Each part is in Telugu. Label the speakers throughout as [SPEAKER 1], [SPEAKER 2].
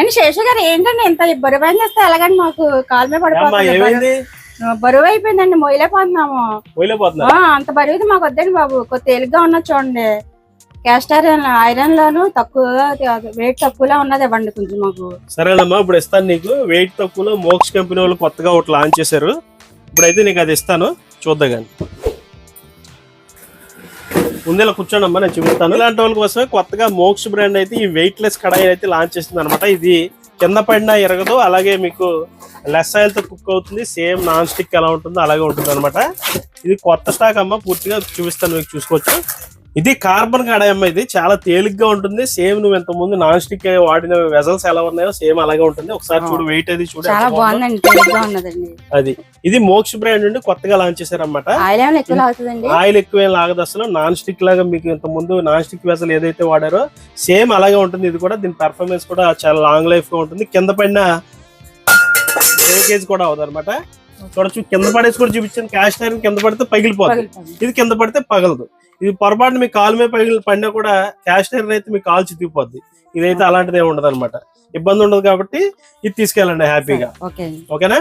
[SPEAKER 1] అండి శేషు గారు ఏంటండి ఇంత బరువు చేస్తే ఎలాగండి మాకు కాలు మీద
[SPEAKER 2] ఏమ్మా,
[SPEAKER 1] పడిపోతుంది బరువు అయిపోయిందండి ఆ, అంత బరువుది మాకు వద్దండి బాబు. కొద్ది తేలిగ్గా ఉన్నది చూడండి. క్యాస్ట్ ఐరన్ ఐరన్ లోను తక్కువ వెయిట్ తక్కువలా ఉన్నది ఇవ్వండి కొంచెం మాకు.
[SPEAKER 2] సరేనమ్మా ఇప్పుడు ఇస్తాను నీకు. వెయిట్ తక్కువలో మోక్స్ కంపెనీ వాళ్ళు కొత్తగా ఒకటి లాంచ్ చేశారు. ఇప్పుడైతే నీకు అది ఇస్తాను. చూద్దాం కానీ. ముందేలా ఇలా కూర్చోండమ్మా నేను చూపిస్తాను ఇలాంటి వాళ్ళ కోసమే కొత్తగా మోక్స్ బ్రాండ్ అయితే ఈ వెయిట్ లెస్ కడాయి అయితే లాంచ్ చేసింది అనమాట ఇది కింద పడినా ఎరగదు అలాగే మీకు లెస్ ఆయిల్తో కుక్ అవుతుంది సేమ్ నాన్ స్టిక్ ఎలా ఉంటుందో అలాగే ఉంటుంది అనమాట ఇది కొత్త స్టాక్ అమ్మ పూర్తిగా చూపిస్తాను మీకు చూసుకోవచ్చు. ఇది కార్బన్ కడాయి అమ్మ ఇది. చాలా తేలిగ్గా ఉంటుంది. సేమ్ నువ్వు ఇంత ముందు నాన్ స్టిక్ వాడిన వెజల్స్ ఎలా ఉన్నాయో సేమ్ అలాగే ఉంటుంది. ఒకసారి చూడు వెయిట్ అది చూడు
[SPEAKER 1] చాలా
[SPEAKER 2] ఎంత బాగుందో.
[SPEAKER 1] బాగుందండి తేలిగ్గా ఉన్నదండి.
[SPEAKER 2] అది. ఇది మోక్స్ బ్రాండ్ నుండి కొత్తగా లాంచ్ చేశారన్నమాట.
[SPEAKER 1] ఆయిల్ ఏమైనా ఎక్కువ అవుతుందండి
[SPEAKER 2] ఆయిల్ ఎక్కువ ఏం లాగదు అసలు. నాన్ స్టిక్ లాగా మీకు ఇంత ముందు నాన్ స్టిక్ వెసల్ ఏదైతే వాడారో సేమ్ అలాగే ఉంటుంది. ఇది కూడా దీని పెర్ఫార్మెన్స్ కూడా చాలా లాంగ్ లైఫ్గా ఉంటుంది. కింద పడిన బ్రేకేజ్ కూడా అవుతుంది అనమాట చూడొచ్చు. కింద పడేసి కూడా చూపించాను. క్యాష్ ఐరన్ కింద పడితే పగిలిపోతుంది. ఇది కింద పడితే పగలదు. ఇది పొరపాటు మీ కాలు మీద పగిలి పడినా కూడా క్యాష్ ఐరన్ అయితే మీ కాలు చితికిపోద్ది. ఇదైతే అలాంటిది ఏమి ఉండదు అనమాట ఇబ్బంది ఉండదు కాబట్టి ఇది తీసుకెళ్ళండి హ్యాపీగా. ఓకేనా?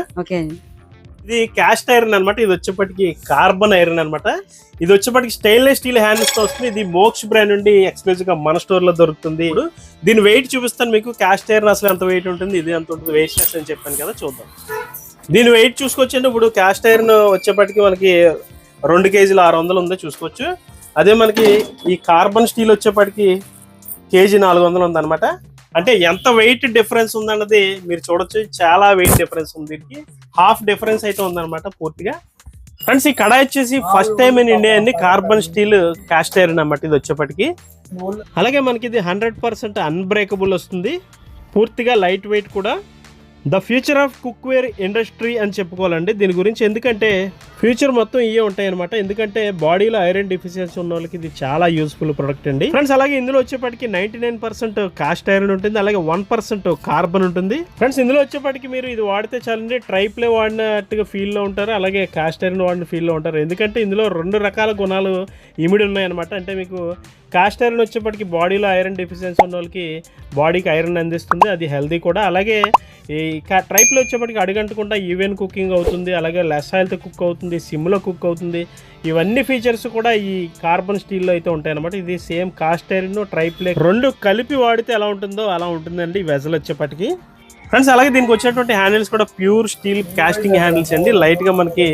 [SPEAKER 2] ఇది క్యాస్ట్ ఐరన్ అన్నమాట. ఇది వచ్చేప్పటికి కార్బన్ ఐరన్ అన్నమాట. ఇది వచ్చేప్పటికి స్టెయిన్లెస్ స్టీల్ హ్యాండిల్స్తో వస్తుంది. ఇది మోక్స్ బ్రాండ్ నుండి ఎక్స్క్లూజివ్గా మన స్టోర్లో దొరుకుతుంది. ఇప్పుడు దీని వెయిట్ చూపిస్తాను మీకు. క్యాస్ట్ ఐరన్ అసలు ఎంత వెయిట్ ఉంటుంది? ఇది ఎంత ఉంటుంది? వెయిట్ చేస్తా అని చెప్పాను కదా చూద్దాం. దీని వెయిట్ చూసుకోవచ్చండి. ఇప్పుడు క్యాస్ట్ ఐరన్ వచ్చేప్పటికి మనకి రెండు కేజీలు ఆరు వందలు ఉందో చూసుకోవచ్చు. అదే మనకి ఈ కార్బన్ స్టీల్ వచ్చేప్పటికి కేజీ నాలుగు వందలు ఉందన్నమాట. అంటే ఎంత వెయిట్ డిఫరెన్స్ ఉందన్నది మీరు చూడొచ్చు. చాలా వెయిట్ డిఫరెన్స్ ఉంది దీనికి. హాఫ్ డిఫరెన్స్ అయితే ఉందన్నమాట పూర్తిగా. ఫ్రెండ్స్ ఈ కడాయి వచ్చేసి ఫస్ట్ టైం ఇన్ ఇండియా అండి. కార్బన్ స్టీల్ కాస్ట్ ఐరన్ అన్నమాట ఇది వచ్చేప్పటికి. అలాగే మనకి ఇది హండ్రెడ్ పర్సెంట్ అన్బ్రేకబుల్ వస్తుంది. పూర్తిగా లైట్ వెయిట్ కూడా. The future of cookware industry అని చెప్పుకోవాలండి. దీని గురించి ఎందుకంటే ఫ్యూచర్ మొత్తం ఇవే ఉంటాయి అనమాట ఎందుకంటే బాడీలో ఐరన్ డిఫిషియన్సీ ఉన్న వాళ్ళకి ఇది చాలా యూస్ఫుల్ ప్రొడక్ట్ అండి. ఫ్రెండ్స్ అలాగే ఇందులో వచ్చేప్పటికి ninety nine percent cast iron ఉంటుంది. అలాగే వన్ పర్సెంట్ కార్బన్ ఉంటుంది. ఫ్రెండ్స్ ఇందులో వచ్చేప్పటికి మీరు ఇది వాడితే చాలండి. ట్రైప్లే వాడినట్టుగా ఫీల్లో ఉంటారు. అలాగే కాస్ట్ ఐరన్ వాడిన ఫీల్లో ఉంటారు. ఎందుకంటే ఇందులో రెండు రకాల గుణాలు ఇమిడి ఉన్నాయన్నమాట. అంటే మీకు కాస్ట్ ఐరన్ వచ్చేప్పటికి బాడీలో ఐరన్ డెఫిషియన్సీ ఉన్న వాళ్ళకి బాడీకి ఐరన్ అందిస్తుంది అది హెల్దీ కూడా. అలాగే ఈ ట్రైప్లో వచ్చేప్పటికి అడుగంటకుండా ఈవెన్ కుకింగ్ అవుతుంది అలాగే లెస్ ఆయిల్తో కుక్ అవుతుంది సిమ్లో కుక్ అవుతుంది. ఇవన్నీ ఫీచర్స్ కూడా ఈ కార్బన్ స్టీల్లో అయితే ఉంటాయి అనమాట ఇది సేమ్ కాస్ట్ ఐరన్ ట్రైప్లే రెండు కలిపి వాడితే ఎలా ఉంటుందో అలా ఉంటుందండి వెజల్ వచ్చేప్పటికి. ఫ్రెండ్స్ అలాగే దీనికి వచ్చేటువంటి హ్యాండిల్స్ కూడా ప్యూర్ స్టీల్ కాస్టింగ్ హ్యాండిల్స్ అండి. లైట్గా మనకి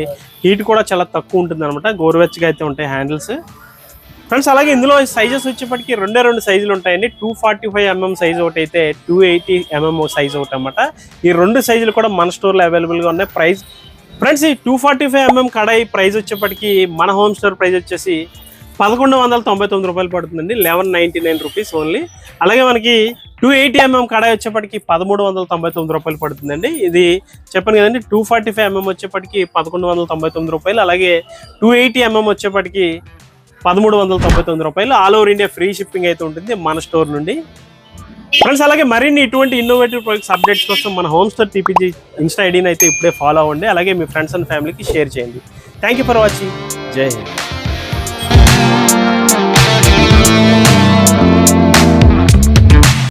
[SPEAKER 2] హీట్ కూడా చాలా తక్కువ ఉంటుంది అనమాట గోరువెచ్చగా అయితే ఉంటాయి హ్యాండిల్స్. ఫ్రెండ్స్ అలాగే ఇందులో సైజెస్ వచ్చేప్పటికి రెండే రెండు సైజులు ఉంటాయండి. Two forty five MM size ఒకటి అయితే టూ ఎయిటీ ఎంఎం సైజ్ ఒకటి అనమాట ఈ రెండు సైజులు కూడా మన స్టోర్లో అవైలబుల్గా ఉన్నాయి. ప్రైస్ ఫ్రెండ్స్ ఈ టూ ఫార్టీ ఫైవ్ ఎంఎం కడాయి ప్రైస్ వచ్చేప్పటికి మన హోమ్ స్టోర్ ప్రైస్ వచ్చేసి పదకొండు వందల తొంభై తొమ్మిది రూపాయలు పడుతుందండి. Eleven ninety nine rupees only అలాగే మనకి టూ ఎయిటీ ఎంఎం కడాయి వచ్చేప్పటికి పదమూడు వందల తొంభై తొమ్మిది రూపాయలు పడుతుందండి. ఇది చెప్పాను కదండి టూ ఫార్టీ ఫైవ్ ఎంఎం వచ్చేప్పటికి పదకొండు వందల తొంభై తొమ్మిది రూపాయలు. అలాగే టూ ఎయిటీ ఎంఎం వచ్చేప్పటికి పదమూడు వందల తొంభై తొమ్మిది రూపాయలు. All over India free shipping అయితే ఉంటుంది మన స్టోర్ నుండి. ఫ్రెండ్స్ అలాగే మరిన్ని ఇటువంటి ఇన్నోవేటివ్ ప్రొడక్ట్స్ అప్డేట్స్ కోసం మన హోమ్ స్టోర్ టీపీజీ ఇన్స్టా ఐడిని అయితే ఇప్పుడే ఫాలో అవ్వండి. అలాగే మీ ఫ్రెండ్స్ అండ్ ఫ్యామిలీకి షేర్ చేయండి. థ్యాంక్ యూ ఫర్ వాచింగ్ జై హింద్.